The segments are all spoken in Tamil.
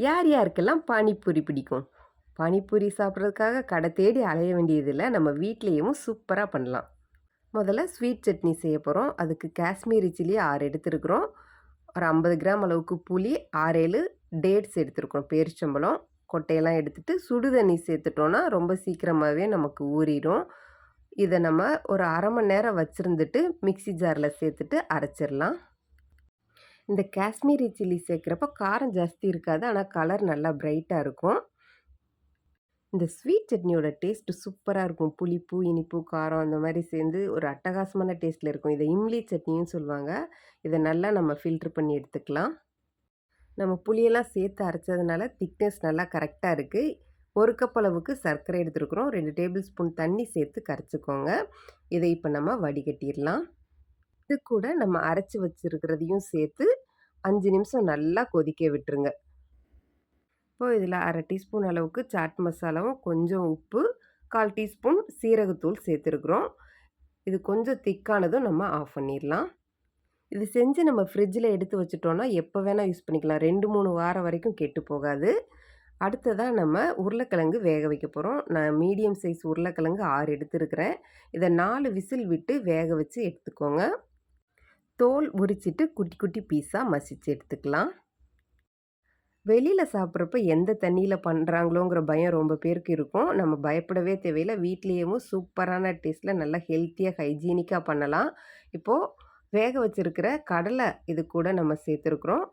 யார் யாருக்கெல்லாம் பானிபூரி பிடிக்கும்? பானிபூரி சாப்பிட்றதுக்காக கடை தேடி அலைய வேண்டியதில்லை. நம்ம வீட்லேயும் சூப்பராக பண்ணலாம். முதல்ல ஸ்வீட் சட்னி செய்ய போகிறோம் அதுக்கு காஷ்மீரி சில்லி ஆறு எடுத்துருக்குறோம். ஒரு ஐம்பது கிராம் அளவுக்கு புளி ஆறேழு டேட்ஸ் எடுத்துருக்கோம் பேரிச்சம்பழம் கொட்டையெல்லாம் எடுத்துகிட்டு சுடு தண்ணி சேர்த்துட்டோன்னா ரொம்ப சீக்கிரமாகவே நமக்கு ஊறிடும். இதை நம்ம ஒரு அரை மணி நேரம் வச்சுருந்துட்டு மிக்சி ஜாரில் சேர்த்துட்டு அரைச்சிடலாம். இந்த காஷ்மீரி சில்லி சேர்க்குறப்ப காரம் ஜாஸ்தி இருக்காது. ஆனால் கலர் நல்லா பிரைட்டாக இருக்கும். இந்த ஸ்வீட் சட்னியோட டேஸ்ட்டு சூப்பராக இருக்கும். புளிப்பு இனிப்பு காரம் அந்த மாதிரி சேர்ந்து ஒரு அட்டகாசமான டேஸ்ட்டில் இருக்கும். இதை இம்லி சட்னின்னு சொல்லுவாங்க. இதை நல்லா நம்ம ஃபில்ட்ரு பண்ணி எடுத்துக்கலாம். நம்ம புளியெல்லாம் சேர்த்து அரைச்சதுனால திக்னஸ் நல்லா கரெக்டாக இருக்குது ஒரு கப் அளவுக்கு சர்க்கரை எடுத்துருக்குறோம். ரெண்டு டேபிள் ஸ்பூன் தண்ணி சேர்த்து கரைச்சிக்கோங்க. இதை இப்போ நம்ம வடிகட்டிடலாம். இது கூட நம்ம அரைச்சி வச்சுருக்கிறதையும் சேர்த்து அஞ்சு நிமிஷம் நல்லா கொதிக்க விட்டுருங்க. இப்போது இதில் அரை டீஸ்பூன் அளவுக்கு சாட் மசாலாவும் கொஞ்சம் உப்பு கால் டீஸ்பூன் சீரகத்தூள் சேர்த்துருக்குறோம். இது கொஞ்சம் திக்கானதும் நம்ம ஆஃப் பண்ணிடலாம். இது செஞ்சு நம்ம ஃப்ரிட்ஜில் எடுத்து வச்சுட்டோன்னா எப்போ வேணால் யூஸ் பண்ணிக்கலாம். ரெண்டு மூணு வாரம் வரைக்கும் கெட்டு போகாது. அடுத்ததாக நம்ம உருளைக்கிழங்கு வேக வைக்க போகிறோம் நான் மீடியம் சைஸ் உருளைக்கிழங்கு ஆறு எடுத்துருக்கிறேன். இதை நாலு விசில் விட்டு வேக வச்சு எடுத்துக்கோங்க. தோல் உரிச்சிட்டு குட்டி குட்டி பீஸாக மசித்து எடுத்துக்கலாம். வெளியில் சாப்பிட்றப்ப எந்த தண்ணியில் பண்ணுறாங்களோங்கிற பயம் ரொம்ப பேருக்கு இருக்கும். நம்ம பயப்படவே தேவையில்லை. வீட்லேயும் சூப்பரான டேஸ்ட்டில் நல்லா ஹெல்த்தியாக ஹைஜீனிக்காக பண்ணலாம். இப்போது வேக வச்சுருக்கிற கடலை இது கூட நம்ம சேர்த்துருக்குறோம்.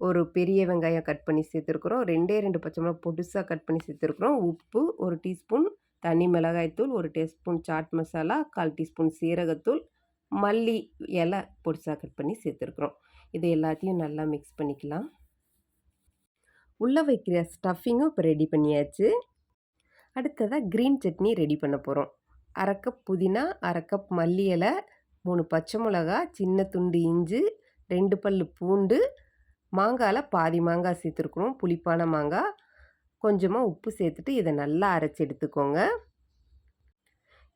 ஒரு பெரிய வெங்காயம் கட் பண்ணி சேர்த்துருக்குறோம். ரெண்டே ரெண்டு பச்சை மிளகா பொடுசாக கட் பண்ணி சேர்த்துருக்குறோம். உப்பு ஒரு டீஸ்பூன் தனி மிளகாய்த்தூள் ஒரு டீஸ்பூன் சாட் மசாலா கால் டீஸ்பூன் சீரகத்தூள் மல்லி இலை பொடிசாக கட் பண்ணி சேர்த்துருக்குறோம். இது எல்லாத்தையும் நல்லா மிக்ஸ் பண்ணிக்கலாம். உள்ளே வைக்கிற ஸ்டஃபிங்கும் இப்போ ரெடி பண்ணியாச்சு. அடுத்ததாக க்ரீன் சட்னி ரெடி பண்ண போகிறோம் அரை கப் புதினா அரை கப் மல்லி இலை மூணு பச்சை மிளகா சின்ன துண்டு இஞ்சி ரெண்டு பல் பூண்டு மாங்காயில் பாதி மாங்காய் சேர்த்துருக்குறோம். புளிப்பான மாங்காய். கொஞ்சமாக உப்பு சேர்த்துட்டு இதை நல்லா அரைச்சி எடுத்துக்கோங்க.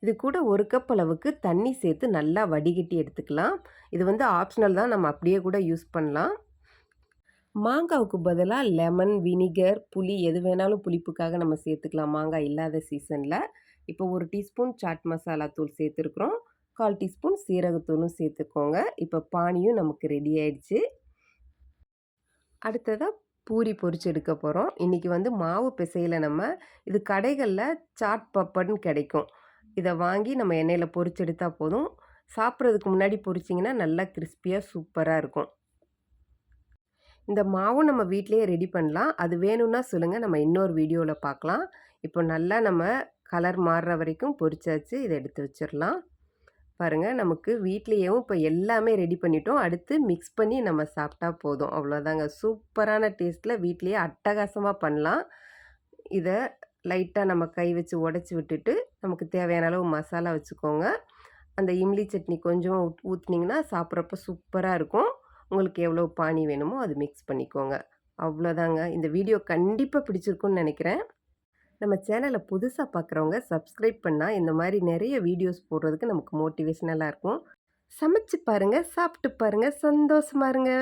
இது கூட ஒரு கப் அளவுக்கு தண்ணி சேர்த்து நல்லா வடிகட்டி எடுத்துக்கலாம். இது வந்து ஆப்ஷனல் தான். நம்ம அப்படியே கூட யூஸ் பண்ணலாம். மாங்காவுக்கு பதிலாக லெமன் வினிகர் புளி எது வேணாலும் புளிப்புக்காக நம்ம சேர்த்துக்கலாம். மாங்காய் இல்லாத சீசனில் இப்போ ஒரு டீஸ்பூன் சாட் மசாலா தூள் சேர்த்துருக்குறோம். கால் டீஸ்பூன் சீரகத்தூளும் சேர்த்துக்கோங்க. இப்போ பானியும் நமக்கு ரெடி ஆயிடுச்சு. அடுத்ததாக பூரி பொரிச்சு எடுக்க போகிறோம் இன்றைக்கி வந்து மாவு பிசையில் நம்ம. இது கடைகளில் சாட் பப்பட்னு கிடைக்கும். இதை வாங்கி நம்ம எண்ணெயில் பொரிச்சு எடுத்தால் போதும். சாப்பிட்றதுக்கு முன்னாடி பொரிச்சிங்கன்னா நல்லா கிறிஸ்பியாக சூப்பராக இருக்கும். இந்த மாவும் நம்ம வீட்டிலேயே ரெடி பண்ணலாம். அது வேணும்னா சொல்லுங்கள் நம்ம இன்னொரு வீடியோவில் பார்க்கலாம். இப்போ நல்லா நம்ம கலர் மாறுற வரைக்கும் பொரிச்சாச்சு. இதை எடுத்து வச்சிடலாம். பாருங்கள் நமக்கு வீட்லேயும் இப்போ எல்லாமே ரெடி பண்ணிட்டோம். அடுத்து மிக்ஸ் பண்ணி நம்ம சாப்பிட்டா போதும். அவ்வளோதாங்க. சூப்பரான டேஸ்ட்டில் வீட்லேயே அட்டகாசமாக பண்ணலாம். இதை லைட்டாக நம்ம கை வச்சு உடச்சி விட்டுட்டு நமக்கு தேவையான அளவு மசாலா வச்சுக்கோங்க. அந்த இம்லி சட்னி கொஞ்சம் ஊற்றுனீங்கன்னா சாப்பிட்றப்ப சூப்பராக இருக்கும். உங்களுக்கு எவ்வளோ பானி வேணுமோ அது மிக்ஸ் பண்ணிக்கோங்க. அவ்வளோதாங்க இந்த வீடியோ கண்டிப்பாக பிடிச்சிருக்குன்னு நினைக்கிறேன். நம்ம சேனலை புதுசாக பார்க்குறவங்க சப்ஸ்கிரைப் பண்ணால் இந்த மாதிரி நிறைய வீடியோஸ் போடுறதுக்கு நமக்கு மோட்டிவேஷனலாக இருக்கும். சமைச்சு பாருங்கள் சாப்பிட்டு பாருங்கள் சந்தோஷமாக இருங்க.